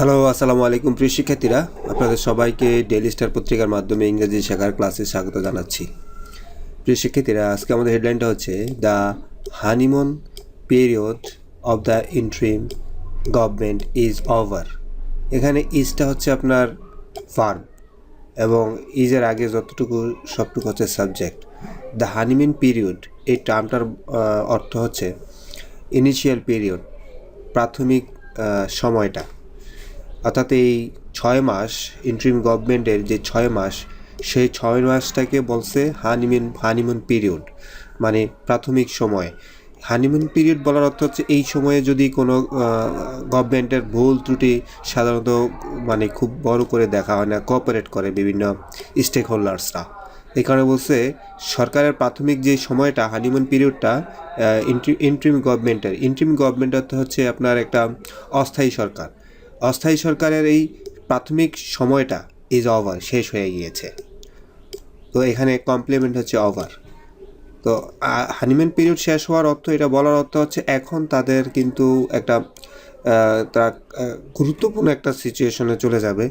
Hello আসসালামু আলাইকুম। প্রিয় শিক্ষার্থীরা, আপনাদের সবাইকে ডেইলি স্টার পত্রিকার মাধ্যমে ইংরেজি শেখার ক্লাসে স্বাগত জানাচ্ছি। প্রিয় শিক্ষার্থীরা, আজকে আমাদের হেডলাইনটা হচ্ছে the honeymoon period of the interim government is over এখানে ইজটা হচ্ছে আপনার ফার্ম এবং ইজের আগে যতটুকু, সবটুকু হচ্ছে সাবজেক্ট দ্য হানিমিন পিরিয়ড এই টার্মটার অর্থ হচ্ছে ইনিশিয়াল পিরিয়ড প্রাথমিক সময়টা। অর্থাৎ এই ছয় মাস ইন্ট্রিম গভর্নমেন্টের যে ছয় মাস, সেই ছয় মাসটাকে বলছে হানিমুন হানিমুন পিরিয়ড মানে প্রাথমিক সময়। হানিমুন পিরিয়ড বলার অর্থ হচ্ছে এই সময়ে যদি কোনো গভর্নমেন্টের ভুল ত্রুটি সাধারণত মানে খুব বড় করে দেখা হয় না কোঅপারেট করে বিভিন্ন স্টেক হোল্ডার্সরা এই কারণে বলছে সরকারের প্রাথমিক যে সময়টা হানিমুন পিরিয়ডটা ইন্ট্রিম গভর্নমেন্টের ইন্ট্রিম গভর্নমেন্ট হচ্ছে আপনার একটা অস্থায়ী সরকার। অস্থায়ী সরকারের এই প্রাথমিক সময়টা ইজ ওভার শেষ হয়ে গিয়েছে। তো এখানে কমপ্লিমেন্ট হচ্ছে ওভার তো হানিম্যান পিরিয়ড শেষ হওয়ার অর্থ, এটা বলার অর্থ হচ্ছে এখন তাদের কিন্তু একটা তারা গুরুত্বপূর্ণ একটা সিচুয়েশনে চলে যাবে।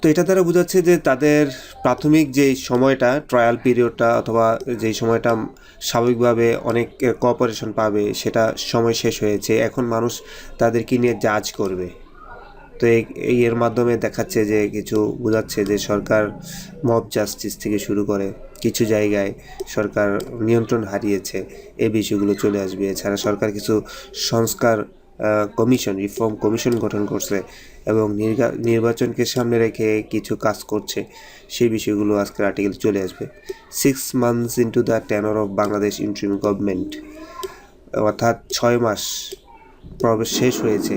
তো এটা দ্বারা বোঝাচ্ছে যে তাদের প্রাথমিক যে সময়টা ট্রায়াল পিরিয়ডটা অথবা যেই সময়টা স্বাভাবিকভাবে অনেক কোঅপারেশন পাবে, সেটা সময় শেষ হয়েছে। এখন মানুষ তাদেরকে নিয়ে জাজ করবে। তো এই- এর মাধ্যমে দেখাচ্ছে যে কিছু বোঝাচ্ছে যে সরকার মব জাস্টিস থেকে শুরু করে কিছু জায়গায় সরকার নিয়ন্ত্রণ হারিয়েছে এই বিষয়গুলো চলে আসবে। এছাড়া সরকার কিছু সংস্কার কমিশন রিফর্ম কমিশন গঠন করছে এবং নির্বাচনকে সামনে রেখে কিছু কাজ করছে, সেই বিষয়গুলো আজকের আর্টিকেল চলে আসবে। Six months into the tenure of Bangladesh interim government অর্থাৎ ছয় মাস প্রবেশ শেষ হয়েছে।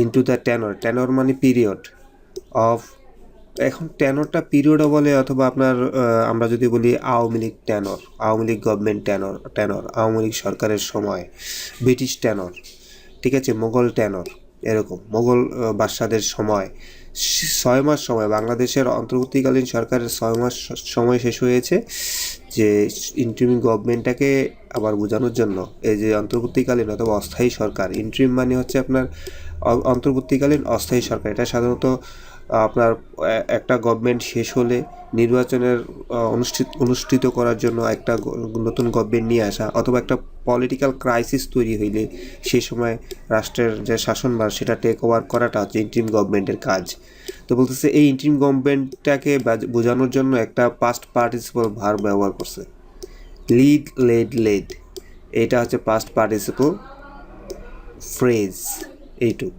ইনটু দ্য টেনর টেনর মানে পিরিয়ড অফ এখন টেনরটা পিরিয়ডও বলে অথবা আপনার আমরা যদি বলি Awami League tenure Awami League government tenure tenure Awami League সরকারের সময়, ব্রিটিশ টেনর ঠিক আছে, মোগল টেনর এরকম, মোগল বাদশাদের সময় ছয় মাস সময়, বাংলাদেশের অন্তর্বর্তীকালীন সরকারের ছয় মাস সময় শেষ হয়েছে যে ইন্ট্রিম গভর্নমেন্টটাকে আবার বোঝানোর জন্য, এই যে অন্তর্বর্তীকালীন অথবা অস্থায়ী সরকার ইন্ট্রিম মানে হচ্ছে আপনার অন্তর্বর্তীকালীন অস্থায়ী সরকার। এটা সাধারণত, আপনার একটা গভর্নমেন্ট শেষ হলে নির্বাচনের অনুষ্ঠিত অনুষ্ঠিত করার জন্য একটা নতুন গভর্নমেন্ট নিয়ে আসা অথবা একটা পলিটিক্যাল ক্রাইসিস তৈরি হইলে সেই সময় রাষ্ট্রের যে শাসনভার সেটা টেক ওভার করাটা হচ্ছে ইন্ট্রিম গভর্নমেন্টের কাজ। তো বলতেছে এই ইন্ট্রিম গভর্নমেন্টটাকে বোঝানোর জন্য একটা পাস্ট পার্টিসিপল ভার ব্যবহার করছে। লিড লেড লেড এটা হচ্ছে পাস্ট পার্টিসিপল ফ্রেজ এইটুক।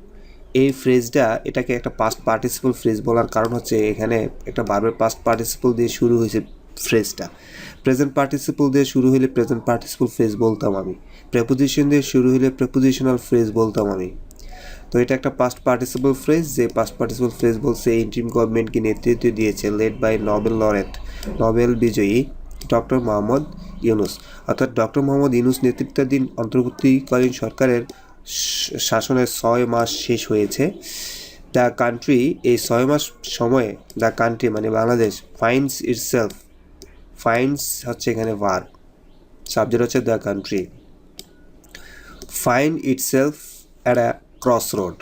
এই ফ্রেজটা এটাকে একটা পাস্ট পার্টিসিপল ফ্রেজ বলার কারণ হচ্ছে এখানে একটা বারবার পাস্ট পার্টিসিপল দিয়ে শুরু হয়েছে ফ্রেজটা প্রেজেন্ট পার্টিসিপল দিয়ে শুরু হলে প্রেজেন্ট পার্টিসিপল ফ্রেজ বলতাম আমি। প্রেপোজিশন দিয়ে শুরু হলে প্রেপোজিশনাল ফ্রেজ বলতাম আমি। তো এটা একটা পাস্ট পার্টিসিপল ফ্রেজ যে পাস্ট পার্টিসিপল ফ্রেজ বলছে ইন্ট্রিম গভর্নমেন্টকে নেতৃত্ব দিয়েছে led by Nobel laureate Nobel বিজয়ী ডক্টর মোহাম্মদ ইউনুস। অর্থাৎ ডক্টর মোহাম্মদ ইউনুস নেতৃত্বাধীন অন্তর্বর্তীকালীন সরকারের শাসনের ছয় মাস শেষ হয়েছে। দ্য কান্ট্রি এই ছয় মাস সময়ে দ্য কান্ট্রি মানে বাংলাদেশ ফাইন্ডস ইটসেলফ ফাইন্ডস হচ্ছে এখানে ভার সাবজেক্ট হচ্ছে the country find itself at cross road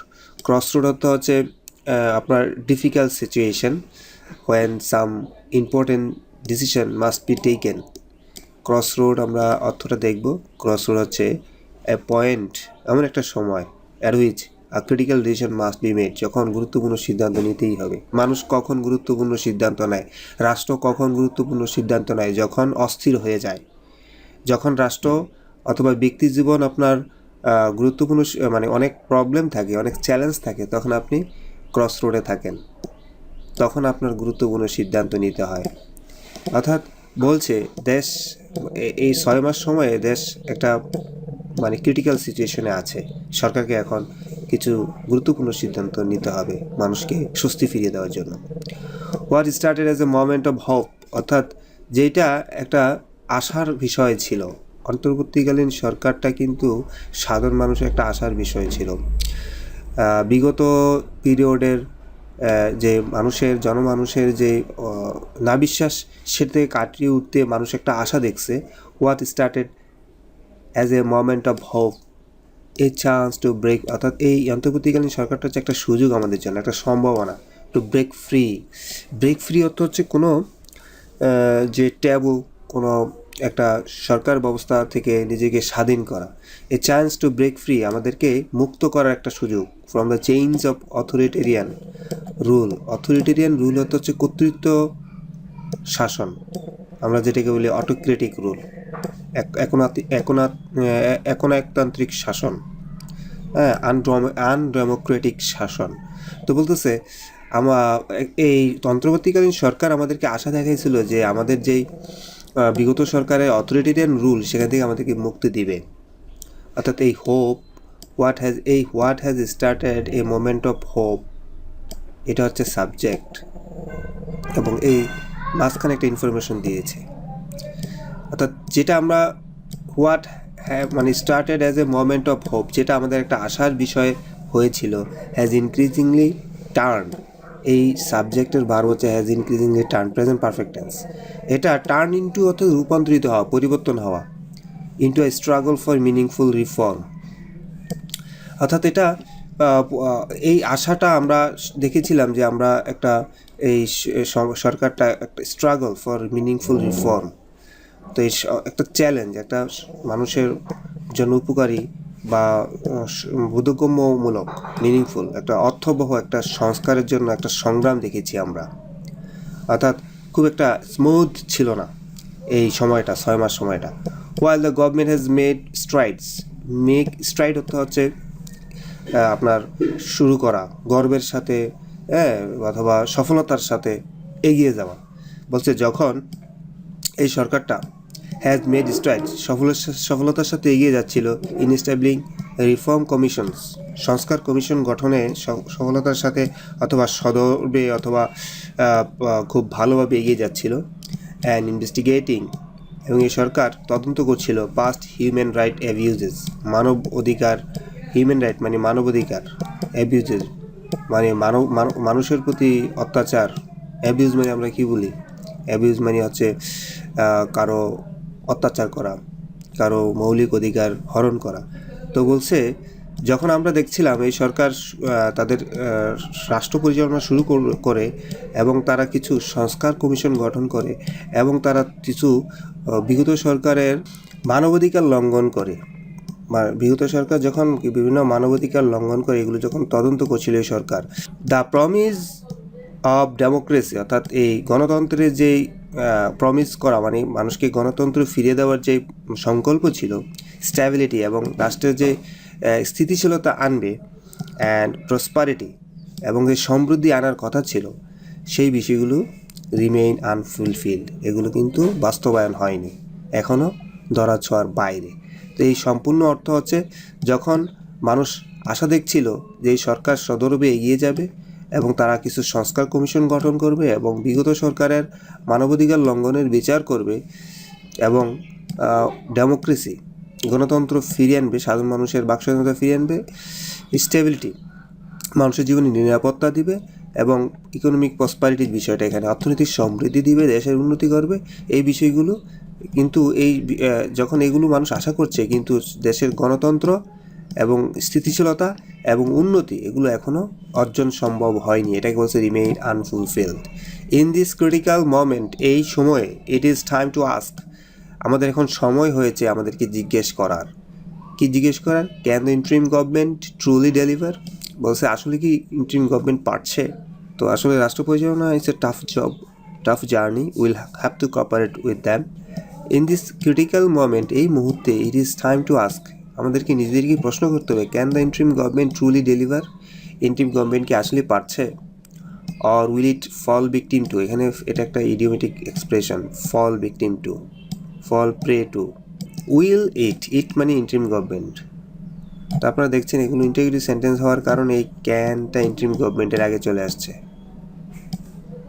cross road অর্থ হচ্ছে আপনার difficult situation when some important decision must be taken cross road আমরা অর্থটা দেখব। ক্রস রোড হচ্ছে এ পয়েন্ট এমন একটা সময় at which a critical decision must be made যখন গুরুত্বপূর্ণ সিদ্ধান্ত নিতেই হবে। মানুষ কখন গুরুত্বপূর্ণ সিদ্ধান্ত নেয়? রাষ্ট্র কখন গুরুত্বপূর্ণ সিদ্ধান্ত নেয়? যখন অস্থির হয়ে যায়। যখন রাষ্ট্র অথবা ব্যক্তি জীবন আপনার গুরুত্বপূর্ণ মানে অনেক প্রবলেম থাকে, অনেক চ্যালেঞ্জ থাকে। তখন আপনি ক্রস রোডে থাকেন। তখন আপনার গুরুত্বপূর্ণ সিদ্ধান্ত নিতে হয়। অর্থাৎ বলছে, দেশ এই ছয় মাস সময়ে দেশ একটা মানে ক্রিটিক্যাল সিচুয়েশনে আছে। সরকারকে এখন কিছু গুরুত্বপূর্ণ সিদ্ধান্ত নিতে হবে মানুষকে স্বস্তি ফিরিয়ে দেওয়ার জন্য। What started as a moment of hope অর্থাৎ যেটা একটা আশার বিষয় ছিল। অন্তর্বর্তীকালীন সরকারটা কিন্তু সাধারণ মানুষের একটা আশার বিষয় ছিল। বিগত পিরিয়ডের যে মানুষের জনমানুষের যে আহ, নাবিশ্বাস সেটা থেকে কাটিয়ে উঠতে মানুষ একটা আশা দেখছে। What started as a moment of hope a chance to break অর্থাৎ এই অন্তর্বর্তীকালীন সরকারটা হচ্ছে একটা সুযোগ আমাদের জন্য একটা সম্ভাবনা to break free break free অর্থ হচ্ছে কোনো যে ট্যাবু কোনো একটা সরকার ব্যবস্থা থেকে নিজেকে স্বাধীন করা। A chance to break free আমাদেরকে মুক্ত করার একটা সুযোগ from the change of authoritarian rule authoritarian rule হচ্ছে কর্তৃত্ব শাসন। আমরা যেটাকে বলি অটোক্রেটিক রুল একনাকতান্ত্রিক শাসন। হ্যাঁ আনডেমোক্রেটিক শাসন। তো বলতেছে আমার এই অন্তর্বর্তীকালীন সরকার আমাদেরকে আশা দেখাইছিল যে আমাদের যেই বিগত সরকারের অথরিটেরিয়ান রুল সেখান থেকে আমাদেরকে মুক্তি দিবে। অর্থাৎ এই হোপ হোয়াট হ্যাজ এই what has started a moment of hope এটা হচ্ছে সাবজেক্ট এবং এই মাঝখানে একটা ইনফরমেশন দিয়েছে। অর্থাৎ যেটা আমরা হোয়াট হ্যাভ মানে started as a moment of hope যেটা আমাদের একটা আশার বিষয় হয়েছিল হ্যাজ ইনক্রিজিংলি টার্ন এই সাবজেক্টের বার হচ্ছে has increasing a turn present perfect tense এটা টার্ন ইন্টু অর্থাৎ রূপান্তরিত হওয়া, পরিবর্তন হওয়া into a struggle for meaningful reform অর্থাৎ এটা এই আশাটা আমরা দেখেছিলাম যে আমরা একটা এই সরকারটা একটা স্ট্রাগল ফর মিনিংফুল রিফর্ম তো এই একটা চ্যালেঞ্জ একটা মানুষের জন্য উপকারী বা বোধগম্যমূলক মিনিংফুল একটা অর্থবহ, একটা সংস্কারের জন্য একটা সংগ্রাম দেখেছি আমরা। অর্থাৎ খুব একটা স্মুথ ছিল না এই সময়টা, ছয় মাস সময়টা। While the government has made strides make stride হতে হচ্ছে আপনার শুরু করা, গর্বের সাথে হ্যাঁ অথবা সফলতার সাথে এগিয়ে যাওয়া। বলছে যখন এই সরকারটা হ্যাজ মেড স্ট্রাইড সফলতার সাথে এগিয়ে যাচ্ছিল ইন এস্টাবলিং রিফর্ম কমিশনস সংস্কার কমিশন গঠনে সফলতার সাথে অথবা সদর্বে অথবা খুব ভালোভাবে এগিয়ে যাচ্ছিল অ্যান্ড ইনভেস্টিগেটিং এবং এই সরকার তদন্ত করছিল পাস্ট হিউম্যান রাইট অ্যাবিউজেস মানব অধিকার হিউম্যান রাইট মানে মানব অধিকার অ্যাবিউজেস মানে মানব মানুষের প্রতি অত্যাচার অ্যাবিউজ মানে আমরা কি বলি? অ্যাবিউজ মানে হচ্ছে কারও অত্যাচার করা, কারও মৌলিক অধিকার হরণ করা। তো বলছে, যখন আমরা দেখছিলাম এই সরকার তাদের রাষ্ট্র পরিচালনা শুরু কর- এবং তারা কিছু সংস্কার কমিশন গঠন করে এবং তারা কিছু বিগত সরকারের মানবাধিকার লঙ্ঘন করে। বিগত সরকার যখন বিভিন্ন মানবাধিকার লঙ্ঘন করে, এগুলো যখন তদন্ত করছিল এই সরকার, দ্য প্রমিস অফ ডেমোক্রেসি, অর্থাৎ এই গণতন্ত্রের যেই প্রমিস করা মানে মানুষকে গণতন্ত্র ফিরিয়ে দেওয়ার যে সংকল্প ছিল স্ট্যাবিলিটি এবং রাষ্ট্রের যে স্থিতিশীলতা আনবে অ্যান্ড প্রসপারিটি এবং যে সমৃদ্ধি আনার কথা ছিল, সেই বিষয়গুলো রিমেইন আনফুলফিল্ড এগুলো কিন্তু বাস্তবায়ন হয়নি এখনও ধরাছোঁয়ার বাইরে। তো এই সম্পূর্ণ অর্থ হচ্ছে, যখন মানুষ আশা দেখছিল যে এই সরকার সদরবে এগিয়ে যাবে এবং তারা কিছু সংস্কার কমিশন গঠন করবে এবং বিগত সরকারের মানবাধিকার লঙ্ঘনের বিচার করবে এবং ডেমোক্রেসি গণতন্ত্র ফিরিয়ে আনবে, সাধারণ মানুষের বাকস্বাধীনতা ফিরিয়ে আনবে স্টেবিলিটি মানুষের জীবনে নিরাপত্তা দিবে এবং ইকোনমিক প্রসপারিটির বিষয়টা এখানে, অর্থনৈতিক সমৃদ্ধি দিবে, দেশের উন্নতি করবে, এই বিষয়গুলো কিন্তু এই যখন এগুলো মানুষ আশা করছে, কিন্তু দেশের গণতন্ত্র এবং স্থিতিশীলতা এবং উন্নতি, এগুলো এখনও অর্জন সম্ভব হয়নি। এটাকে বলছে remain unfulfilled in this critical moment এই সময়ে it is time to ask আমাদের এখন সময় হয়েছে আমাদেরকে জিজ্ঞেস করার। কি জিজ্ঞেস করার? Can the interim government truly deliver বলছে, আসলে কি ইন্ট্রিম গভর্নমেন্ট পারছে? তো আসলে রাষ্ট্র পরিচালনা it's a tough job tough journey will have to cooperate with them in this critical moment এই মুহূর্তে it is time to ask আমাদেরকে নিজেদেরকেই প্রশ্ন করতে হবে can the interim government truly deliver interim government কি আসলে পারছে? Or will it fall victim to এখানে এটা একটা idiomatic expression fall victim to fall prey to will it it মানে ইন্ট্রিম গভর্নমেন্ট তো আপনারা দেখছেন এগুলো ইন্টিগ্রেটিভ সেন্টেন্স হওয়ার কারণে এই ক্যানটা ইন্ট্রিম গভর্নমেন্টের আগে চলে আসছে।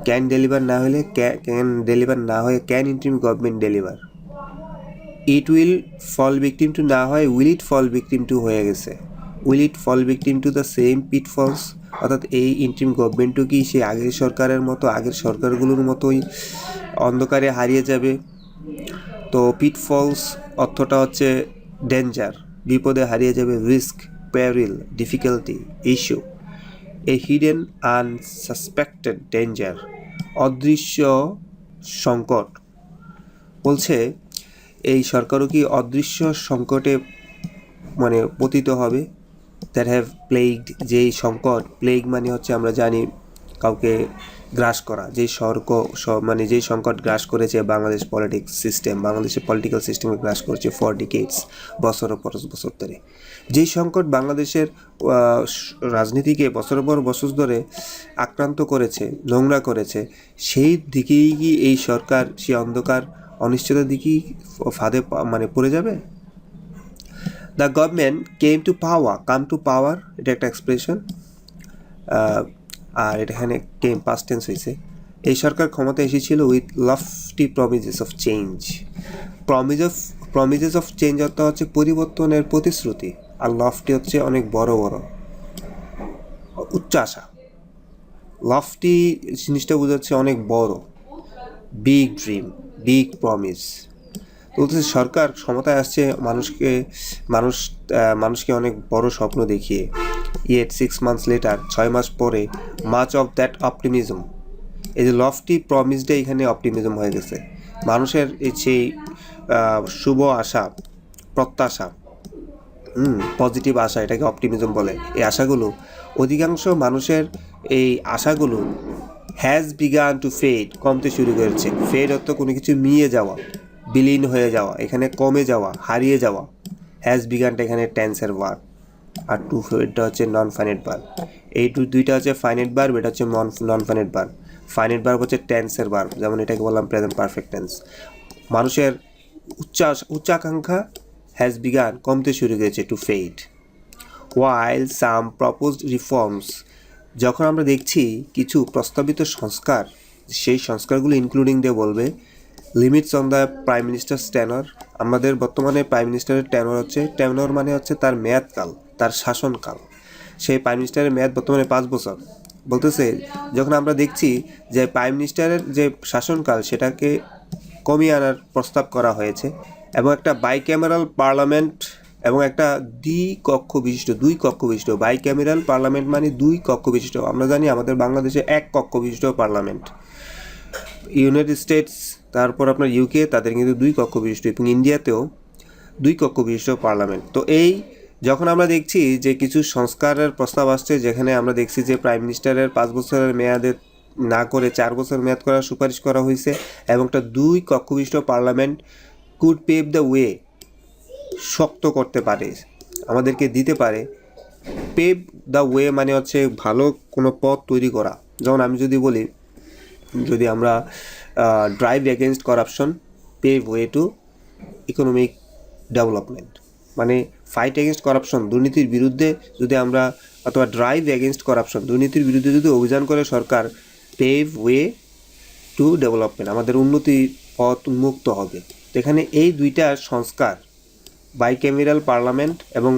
ক্যান ডেলিভার না হলে ক্যান ডেলিভার না হয়ে can interim government deliver it will fall victim to না হয় will it fall victim to হয়ে গেছে। Will it fall victim to the same pitfalls অর্থাৎ এই ইন্ট্রিম গভর্নমেন্টও কি সেই আগের সরকারের মতো আগের সরকারগুলোর মতোই অন্ধকারে হারিয়ে যাবে? তো পিট ফলস অর্থটা হচ্ছে ডেঞ্জার বিপদে হারিয়ে যাবে risk peril, difficulty, issue, a hidden unsuspected danger অদৃশ্য সংকট। বলছে এই সরকারও কি অদৃশ্য সংকটে মানে পতিত হবে? দ্যাট হ্যাভ প্লেগড যেই সংকট প্লেগ মানে হচ্ছে আমরা জানি কাউকে গ্রাস করা। যেই সর্ক, স- মানে যেই সংকট গ্রাস করেছে বাংলাদেশ পলিটিক্স সিস্টেম বাংলাদেশের পলিটিক্যাল সিস্টেমে গ্রাস করেছে ফর ডিকেটস বছর পর বছর ধরে। যেই সংকট বাংলাদেশের রাজনীতিকে বছরের পর বছর ধরে আক্রান্ত করেছে, নোংরা করেছে, সেই দিকেই কি এই সরকার, সেই অন্ধকার অনিশ্চয়তার দিকেই ফাঁদে মানে পড়ে যাবে? The government came to power come to power এটা একটা এক্সপ্রেশন আর এটা এখানে কেম পাস্ট টেন্স হয়েছে। এই সরকার ক্ষমতা এসেছিল with lofty promises of change promise of promises of change অর্থ হচ্ছে পরিবর্তনের প্রতিশ্রুতি, আর লফটি হচ্ছে অনেক বড় বড়। উচ্চ আশা। লফটি জিনিসটা বোঝাচ্ছে অনেক বড়। বিগ ড্রিম বিগ প্রমিস বলতেছে, সরকার ক্ষমতায় আসছে, মানুষকে, মানুষ মানুষকে অনেক বড় স্বপ্ন দেখিয়ে। ইয়েট সিক্স মান্থস লেটার ছয় মাস পরে মাচ অফ দ্যাট অপটিমিজম এই যে লফটি প্রমিসডে এখানে অপটিমিজম হয়ে গেছে। মানুষের এই সেই শুভ আশা, প্রত্যাশা পজিটিভ আশা, এটাকে অপটিমিজম বলে। এই আশাগুলো, অধিকাংশ মানুষের এই আশাগুলো হ্যাজ বিগান টু ফেড কমতে শুরু করেছে। ফেড অর্থ কোনো কিছু মিয়ে যাওয়া, বিলীন হয়ে যাওয়া, এখানে কমে যাওয়া, হারিয়ে যাওয়া। হ্যাজ বিগানটা এখানে টেন্সের বার আর টু ফেডটা হচ্ছে নন ফাইনেট বার এই টু দুইটা হচ্ছে ফাইনেট বার এটা হচ্ছে নন নন ফাইনেট বার ফাইনেট বার হচ্ছে টেন্সের বার যেমন এটাকে বললাম প্রেজেন্ট পারফেক্ট টেন্স মানুষের উচ্চাস, উচ্চাকাঙ্ক্ষা হ্যাজ বিগান কমতে শুরু করেছে to fade while some proposed reforms যখন আমরা দেখছি কিছু প্রস্তাবিত সংস্কার, সেই সংস্কারগুলো ইনক্লুডিং দিয়ে বলবে limits on the prime minister tenure আমাদের বর্তমানে প্রাইম মিনিস্টারের ট্যানর হচ্ছে ট্যানর মানে হচ্ছে তার মেয়াদকাল, তার শাসনকাল। সেই প্রাইম মিনিস্টারের মেয়াদ বর্তমানে পাঁচ বছর। বলতেছে, যখন আমরা দেখছি যে প্রাইম মিনিস্টারের যে শাসনকাল, সেটাকে কমিয়ে আনার প্রস্তাব করা হয়েছে এবং একটা বাইক্যামেরাল পার্লামেন্ট এবং একটা দ্বি কক্ষ বিশিষ্ট দুই কক্ষ বিশিষ্ট বাই ক্যামেরাল পার্লামেন্ট মানে দুই কক্ষ বিশিষ্ট আমরা জানি আমাদের বাংলাদেশে এক কক্ষ বিশিষ্ট পার্লামেন্ট। ইউনাইটেড স্টেটস, তারপর আপনার ইউকে, তাদের কিন্তু দুই কক্ষ বিশিষ্ট এবং ইন্ডিয়াতেও দুই কক্ষ বিশিষ্ট পার্লামেন্ট। তো এই যখন আমরা দেখছি যে কিছু সংস্কারের প্রস্তাব আসছে, যেখানে আমরা দেখছি যে প্রাইম মিনিস্টারের পাঁচ বছরের মেয়াদে না করে চার বছর মেয়াদ করার সুপারিশ করা হয়েছে, এবং একটা দুই কক্ষ বিশিষ্ট parliament could pave the way শক্ত করতে পারে, আমাদেরকে দিতে পারে। পেভ দ্য ওয়ে মানে হচ্ছে ভালো কোনো পথ তৈরি করা। যেমন আমি যদি বলি, যদি আমরা drive against corruption pave way to economic development মানে ফাইট এগেনস্ট করাপশন দুর্নীতির বিরুদ্ধে যদি আমরা, অথবা ড্রাইভ এগেনস্ট করাপশন দুর্নীতির বিরুদ্ধে যদি অভিযান করে সরকার পেভ ওয়ে টু ডেভেলপমেন্ট আমাদের উন্নতির পথ উন্মুক্ত হবে। এখানে এই দুইটা সংস্কার বাইক্যামেরাল পার্লামেন্ট এবং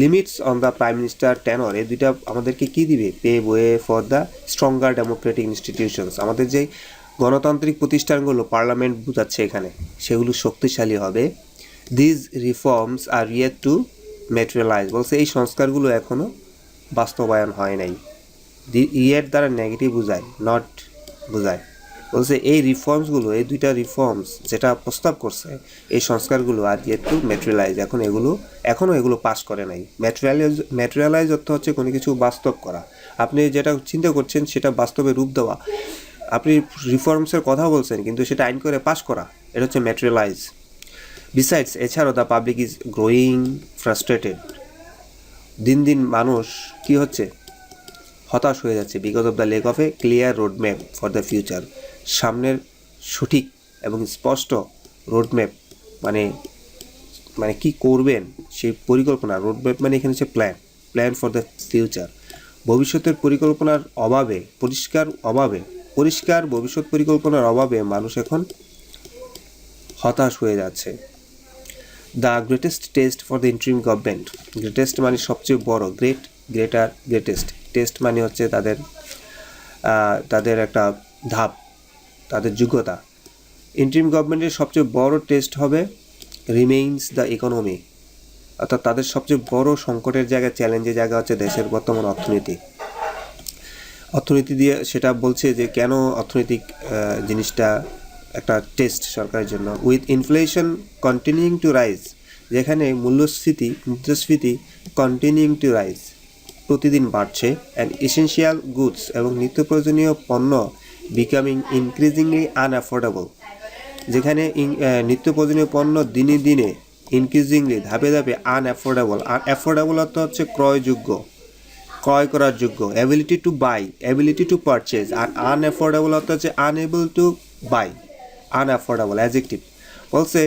limits on the prime minister tenure এই দুইটা আমাদেরকে কী দিবে? Pave way for the stronger democratic institutions আমাদের যে গণতান্ত্রিক প্রতিষ্ঠানগুলো পার্লামেন্ট বোঝাচ্ছে এখানে, সেগুলো শক্তিশালী হবে। These reforms are yet to materialise বলছে এই সংস্কারগুলো এখনও বাস্তবায়ন হয় নাই। ইয়ের দ্বারা নেগেটিভ বোঝায় নট বোঝায়। বলছে, এই রিফর্মসগুলো এই দুইটা রিফর্মস যেটা প্রস্তাব করছে, এই সংস্কারগুলো আর যেহেতু ম্যাটেরিয়ালাইজ এখন এগুলো, এখনও এগুলো পাস করে নাই। ম্যাটেরিয়ালাইজ ম্যাটেরিয়ালাইজ অর্থ হচ্ছে কোনো কিছু বাস্তব করা। আপনি যেটা চিন্তা করছেন সেটা বাস্তবে রূপ দেওয়া। আপনি রিফর্মসের কথা বলছেন, কিন্তু সেটা আইন করে পাস করা, এটা হচ্ছে ম্যাটেরিয়ালাইজ বিসাইডস এছাড়াও the public is growing frustrated দিন দিন মানুষ কি হচ্ছে? হতাশ হয়ে যাচ্ছে। Because of the lack of a clear road map for the future. সামনের সঠিক এবং স্পষ্ট রোড ম্যাপ মানে মানে কি করবেন সেই পরিকল্পনা রোড ম্যাপ মানে এখানে হচ্ছে plan plan for the future. ভবিষ্যতের পরিকল্পনার অভাবে, পরিষ্কার অভাবে, পরিষ্কার ভবিষ্যৎ পরিকল্পনার অভাবে মানুষ এখন হতাশ হয়ে যাচ্ছে। The greatest test for the interim government. Greatest মানে সবচেয়ে বড়, গ্রেট, গ্রেটার, গ্রেটেস্ট। টেস্ট মানে হচ্ছে তাদের তাদের একটা ধাপ, তাদের যোগ্যতা। ইন্ট্রিম গভর্নমেন্টের সবচেয়ে বড় টেস্ট হবে রিমেইনস দ্য ইকোনমি অর্থাৎ তাদের সবচেয়ে বড় সংকটের জায়গা চ্যালেঞ্জের জায়গা হচ্ছে দেশের বর্তমান অর্থনীতি। অর্থনীতি দিয়ে সেটা বলছে যে কেন অর্থনৈতিক জিনিসটা একটা টেস্ট সরকারের জন্য। With inflation continuing to rise যেখানে মূল্যস্ফীতি মুদ্রাস্ফীতি কন্টিনিউইং টু রাইজ প্রতিদিন বাড়ছে অ্যান্ড এসেনশিয়াল গুডস এবং নিত্য প্রয়োজনীয় পণ্য বিকামিং ইনক্রিজিংলি আনঅ্যাফোর্ডেবল যেখানে নিত্য প্রয়োজনীয় পণ্য দিনে দিনে ইনক্রিজিংলি ধাপে ধাপে আনঅ্যাফোর্ডেবল আর অ্যাফোর্ডেবল অর্থ হচ্ছে ক্রয়যোগ্য, ক্রয় করার যোগ্য ability to buy ability to purchase are unaffordable অর্থ হচ্ছে unable to buy unaffordable adjective বলছে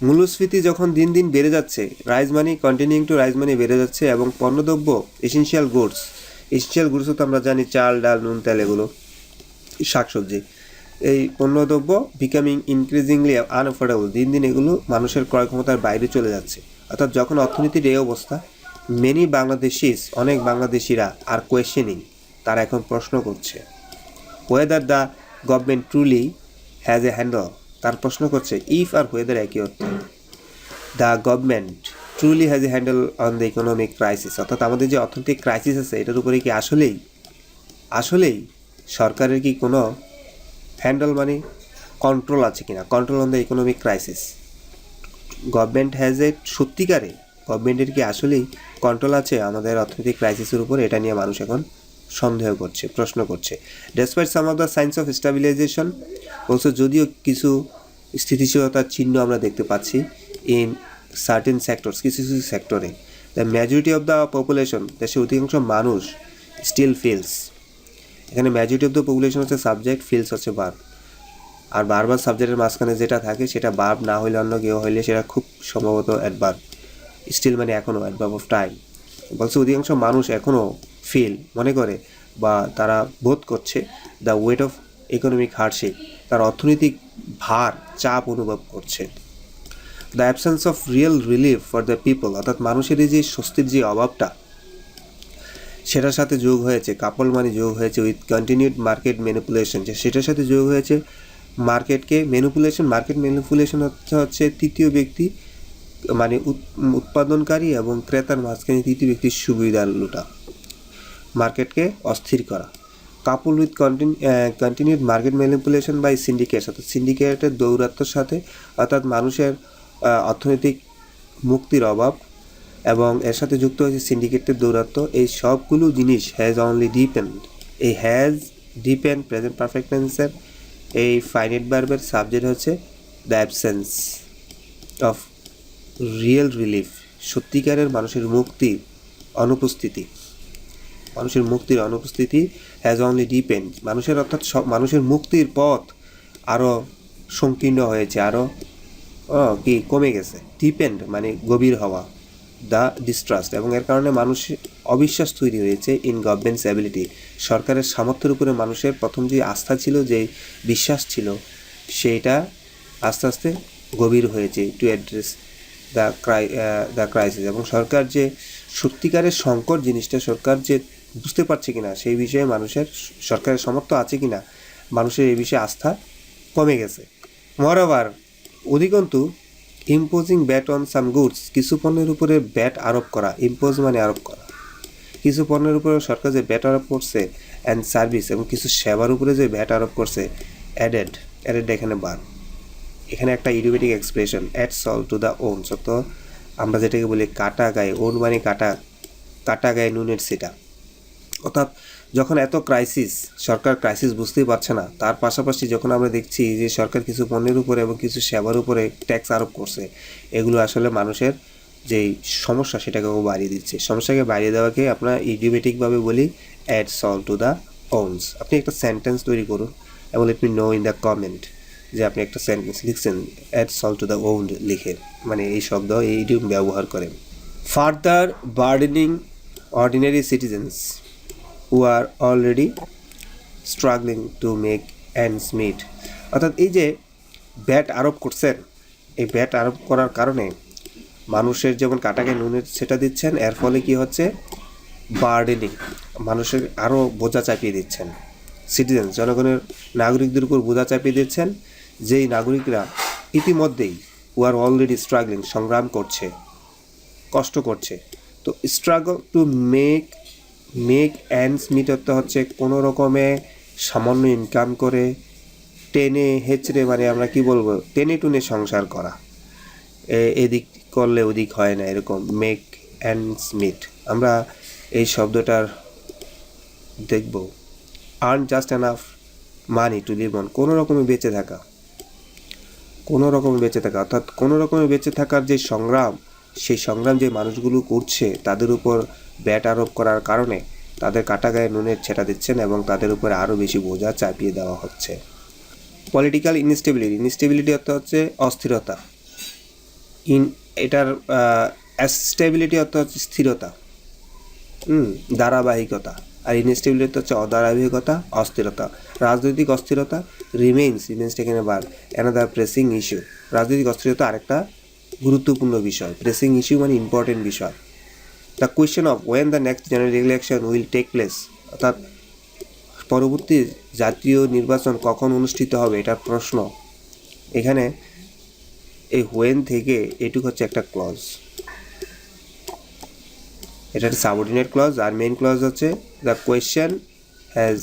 মূল্যস্ফীতি যখন দিন দিন বেড়ে যাচ্ছে rise money continuing to rise money বেড়ে যাচ্ছে এবং পণ্যদ্রব্য এসেনশিয়াল গুডস এসেনশিয়াল গুডসও তো আমরা জানি, চাল, ডাল, নুন, তেল এগুলো, শাকসবজি, এই পণ্যদ্রব্য বিকামিং ইনক্রিজিংলি আনঅ্যাফোর্ডেবল দিন দিন এগুলো মানুষের ক্রয় ক্ষমতার বাইরে চলে যাচ্ছে। অর্থাৎ যখন অর্থনীতির এই অবস্থা মেনি বাংলাদেশিস, অনেক বাংলাদেশিরা আর কোয়েশ্চেনিং তারা এখন প্রশ্ন করছে whether the government truly has a handle তার প্রশ্ন করছে ইফ আর ওয়েদার একই অর্থ the government truly has a handle on the economic crisis অর্থাৎ আমাদের যে অর্থনৈতিক ক্রাইসিস আছে, এটার উপরে কি আসলেই আসলেই সরকারের কি কোনো হ্যান্ডেল মানে কন্ট্রোল আছে কিনা? Control on the economic crisis government has a সত্যিকারে গভর্নমেন্টের কি আসলেই কন্ট্রোল আছে আমাদের অর্থনৈতিক ক্রাইসিসের উপর? এটা নিয়ে মানুষ এখন সন্দেহ করছে, প্রশ্ন করছে। Despite some of the signs of stabilisation বলছে যদিও কিছু স্থিতিশীলতার চিহ্ন আমরা দেখতে পাচ্ছি ইন সার্টেন সেক্টরস কিছু কিছু সেক্টরে the majority of the population দেশের অধিকাংশ মানুষ স্টিল ফিলস এখানে মেজরিটি অফ দ্য পপুলেশন হচ্ছে সাবজেক্ট ফিলস হচ্ছে বার্ব আর বারবার সাবজেক্টের মাঝখানে যেটা থাকে, সেটা বার্ব না হইলে অন্য কেউ হইলে সেটা খুব সম্ভবত অ্যাডভার্ব স্টিল মানে এখনও অ্যাডভার্ব অফ টাইম বলছে অধিকাংশ মানুষ এখনও ফিল মনে করে বা তারা বোধ করছে the weight of economic hardship, তার অর্থনৈতিক ভার, চাপ অনুভব করছে। The absence of real relief for the people, অর্থাৎ মানুষের যে স্বস্তির যে অভাবটা, সেটার সাথে যোগ হয়েছে, কাপল মানে যোগ হয়েছে উইথ কন্টিনিউড মার্কেট ম্যানিপুলেশন, যে সেটার সাথে যোগ হয়েছে মার্কেটকে ম্যানিপুলেশন, মার্কেট ম্যানিপুলেশন হচ্ছে হচ্ছে তৃতীয় ব্যক্তি মানে উৎ- উৎপাদনকারী এবং ক্রেতার মাঝখানে তৃতীয় ব্যক্তির সুবিধা লুটা। মার্কেটকে অস্থির করা। Couple with continued market manipulation by syndicates অর্থাৎ সিন্ডিকেটের দৌরাত্মর সাথে, অর্থাৎ মানুষের অর্থনৈতিক মুক্তির অভাব এবং এর সাথে যুক্ত হয়েছে সিন্ডিকেটের দৌরাত্ম এই সবগুলো জিনিস হ্যাজ অনলি ডিপেন্ড এই হ্যাজ ডিপেন্ড প্রেজেন্ট পারফেক্ট টেন্সের এই ফাইনাইট বার্বের সাবজেক্ট হচ্ছে the absence of real relief সত্যিকারের মানুষের মুক্তি অনুপস্থিতি। মানুষের মুক্তির অনুপস্থিতি হ্যাজ অনলি ডিপেন্ড মানুষের অর্থাৎ সব মানুষের মুক্তির পথ আরও সংকীর্ণ হয়েছে আরও কি, কমে গেছে ডিপেন্ড মানে গভীর হওয়া দ্য ডিস্ট্রাস্ট এবং এর কারণে মানুষ অবিশ্বাস তৈরি হয়েছে ইন গভর্নমেন্টস অ্যাবিলিটি সরকারের সামর্থ্যের উপরে মানুষের প্রথম যে আস্থা ছিল, যে বিশ্বাস ছিল সেইটা আস্তে আস্তে গভীর হয়েছে to address the cry the crisis এবং সরকার যে সত্যিকারের সংকট জিনিসটা, সরকার যে বুঝতে পারছে কিনা, সেই বিষয়ে মানুষের সরকারের সমর্থ আছে কিনা, মানুষের এই বিষয়ে আস্থা কমে গেছে। মরাবার অধিকন্তু imposing VAT on some goods কিছু পণ্যের উপরে ব্যাট আরোপ করা ইম্পোজ মানে আরোপ করা। কিছু পণ্যের উপরে সরকার যে ব্যাট আরোপ করছে অ্যান্ড সার্ভিস এবং কিছু সেবার উপরে যে ব্যাট আরোপ করছে অ্যাডেড অ্যাডেড এখানে বার এখানে একটা idiomatic expression add salt to the wound তো আমরা যেটাকে বলি কাটা গায়ে ওন মানে কাটা কাটা গায়ে নুনের সেটা। অর্থাৎ যখন এত ক্রাইসিস সরকার ক্রাইসিস বুঝতেই পারছে না, তার পাশাপাশি যখন আমরা দেখছি যে সরকার কিছু পণ্যের উপরে এবং কিছু সেবার উপরে ট্যাক্স আরোপ করছে, এগুলো আসলে মানুষের যেই সমস্যা সেটাকেও বাড়িয়ে দিচ্ছে। সমস্যাকে বাড়িয়ে দেওয়াকে আমরা ইডিওমেটিকভাবে বলি add salt to the wounds আপনি একটা সেন্টেন্স তৈরি করুন এবং let me know in the comment যে আপনি একটা সেন্টেন্স লিখছেন add salt to the wound লিখে। মানে এই শব্দ, এই ইডিয়ম ব্যবহার করেন। Further burdening ordinary citizens who are already struggling to make ends meet. অর্থাৎ এই যে ব্যাট আরোপ করছেন, এই ব্যাট আরোপ করার কারণে মানুষের যেমন কাটাকে নুনের সেটা দিচ্ছেন, এর ফলে কি হচ্ছে? বার্ডেনিং, মানুষের আরও বোঝা চাপিয়ে দিচ্ছেন। সিটিজেন, জনগণের নাগরিকদের উপর বোঝা চাপিয়ে দিচ্ছেন যেই নাগরিকরা ইতিমধ্যেই হু আর অলরেডি স্ট্রাগলিং সংগ্রাম করছে, কষ্ট করছে। তো struggle to make make meet অর্থ হচ্ছে কোনো রকমে সামান্য ইনকাম করে টেনে হেঁচড়ে মানে আমরা কি বলব, টেনে টুনে সংসার করা। এদিক করলে ওদিক হয় না, এরকম মেক অ্যান্ড মিট আমরা এই শব্দটার দেখব। Earn just enough money to live on. কোনো রকমে বেঁচে থাকা। কোনো রকমে বেঁচে থাকা। অর্থাৎ কোনো রকমে বেঁচে থাকার যে সংগ্রাম, সেই সংগ্রাম যে মানুষগুলো করছে, তাদের উপর ব্যাট আরোপ করার কারণে তাদের কাটা গায়ে নুনের ছেটা দিচ্ছেন এবং তাদের উপরে আরও বেশি বোঝা চাপিয়ে দেওয়া হচ্ছে। পলিটিক্যাল ইনস্টেবিলিটি ইনস্টেবিলিটি অর্থ হচ্ছে অস্থিরতা। ইন, এটার স্টেবিলিটি অর্থ হচ্ছে স্থিরতা। হুম, ধারাবাহিকতা। আর ইনস্টেবিলিটি হচ্ছে অধারাবাহিকতা, অস্থিরতা। রাজনৈতিক অস্থিরতা রিমেইনস রিমেইনস টেকেন বার অ্যানাদার প্রেসিং ইস্যু রাজনৈতিক অস্থিরতা আরেকটা গুরুত্বপূর্ণ বিষয়। প্রেসিং ইস্যু মানে ইম্পর্টেন্ট বিষয়। The question of when the next general election will take place অর্থাৎ পরবর্তী জাতীয় নির্বাচন কখন অনুষ্ঠিত হবে এটার প্রশ্ন। এখানে এই হোয়েন থেকে এটুক হচ্ছে একটা ক্লজ এটা একটা সাবঅর্ডিনেট ক্লজ আর মেইন ক্লজ হচ্ছে the question has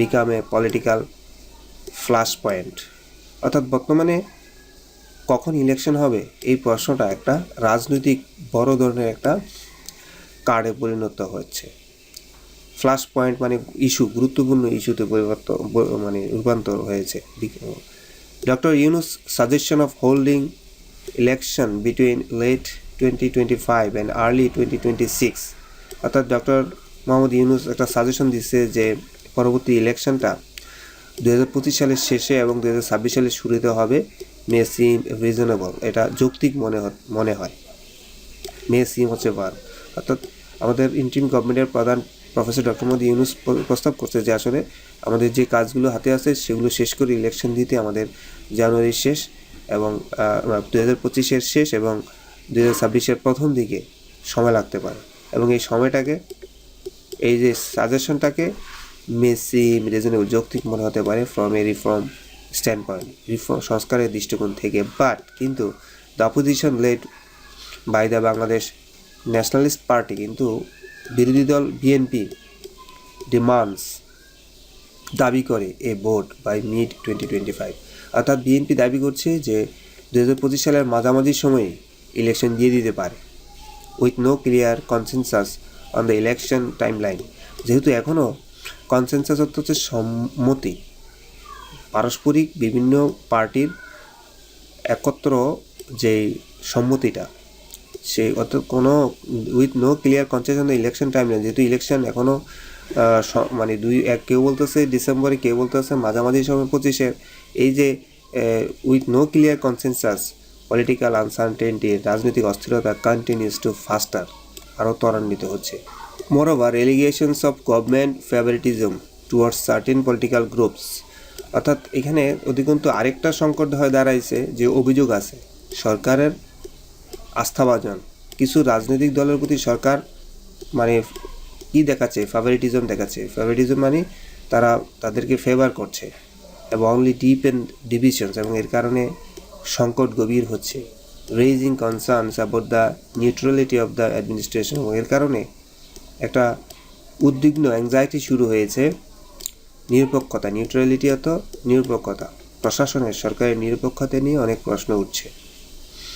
become a political flash point অর্থাৎ বর্তমানে কখন ইলেকশন হবে, এই প্রশ্নটা একটা রাজনৈতিক বড় ধরনের একটা কার্ডে পরিণত হচ্ছে। ফ্লাশ পয়েন্ট মানে ইস্যু গুরুত্বপূর্ণ ইস্যুতে পরিবর্তন মানে রূপান্তর হয়েছে। Doctor Yunus suggestion of holding election between late twenty twenty five and early twenty twenty six অর্থাৎ ডক্টর মোহাম্মদ ইউনুস একটা সাজেশন দিচ্ছে যে পরবর্তী ইলেকশনটা দু হাজার পঁচিশ সালের শেষে এবং দু হাজার ছাব্বিশ সালের শুরুতে হবে। মে সিম রিজনেবল এটা যৌক্তিক মনে মনে হয়। মে সিম হচ্ছে বার অর্থাৎ আমাদের ইন্টিম গভর্নমেন্টের প্রধান প্রফেসর ডক্টর মোদী ইউনুস প্রস্তাব করছে যে আসলে আমাদের যে কাজগুলো হাতে আছে সেগুলো শেষ করে ইলেকশন দিতে আমাদের জানুয়ারির শেষ এবং দু হাজার পঁচিশের শেষ এবং দু হাজার ছাব্বিশের প্রথম দিকে সময় লাগতে পারে। এবং এই সময়টাকে, এই যে সাজেশনটাকে মেসি রিজনেবল যৌক্তিক মনে হতে পারে from a reform standpoint reform সংস্কারের দৃষ্টিকোণ থেকে। বাট কিন্তু the opposition led by the Bangladesh Nationalist Party কিন্তু বিরোধী দল বিএনপি ডিমান্ডস দাবি করে a vote by mid twenty twenty five অর্থাৎ বিএনপি দাবি করছে যে দু হাজার পঁচিশ সালের মাঝামাঝি সময়ে ইলেকশন দিয়ে দিতে পারে with no clear consensus on the election timeline যেহেতু এখনও কনসেনসাস অর্থ হচ্ছে সম্মতি। পারস্পরিক বিভিন্ন পার্টির একত্র যে সম্মতিটা সেই অর্থাৎ কোনো with no clear concession election timeline যেহেতু ইলেকশন এখনও মানে দুই, এক, কেউ বলতেছে ডিসেম্বরে, কেউ বলতেছে মাঝামাঝি সময় পঁচিশে, এই যে with no clear consensus political uncertainty রাজনৈতিক অস্থিরতা কন্টিনিউস টু ফাস্টার আরও ত্বরান্বিত হচ্ছে। Moreover allegations of government favouritism towards certain political groups অর্থাৎ এখানে অধিকন্তু আরেকটা সংকট হয়ে দাঁড়াইছে যে অভিযোগ আছে, সরকারের আস্থাভাজন। কিছু রাজনৈতিক দলের প্রতি সরকার মানে কি দেখাচ্ছে ফেভারিটিজম দেখাচ্ছে। ফেভারিটিজম মানে তারা তাদেরকে ফেভার করছে এবং অনলি ডিপ অ্যান্ড ডিভিশনস এবং এর কারণে সংকট গভীর হচ্ছে। Raising concerns about the neutrality of the administration এবং এর কারণে একটা উদ্বিগ্ন অ্যাংজাইটি শুরু হয়েছে নিরপেক্ষতা নিউট্রালিটি অত নিরপেক্ষতা। প্রশাসনের, সরকারের নিরপেক্ষতা নিয়ে অনেক প্রশ্ন উঠছে।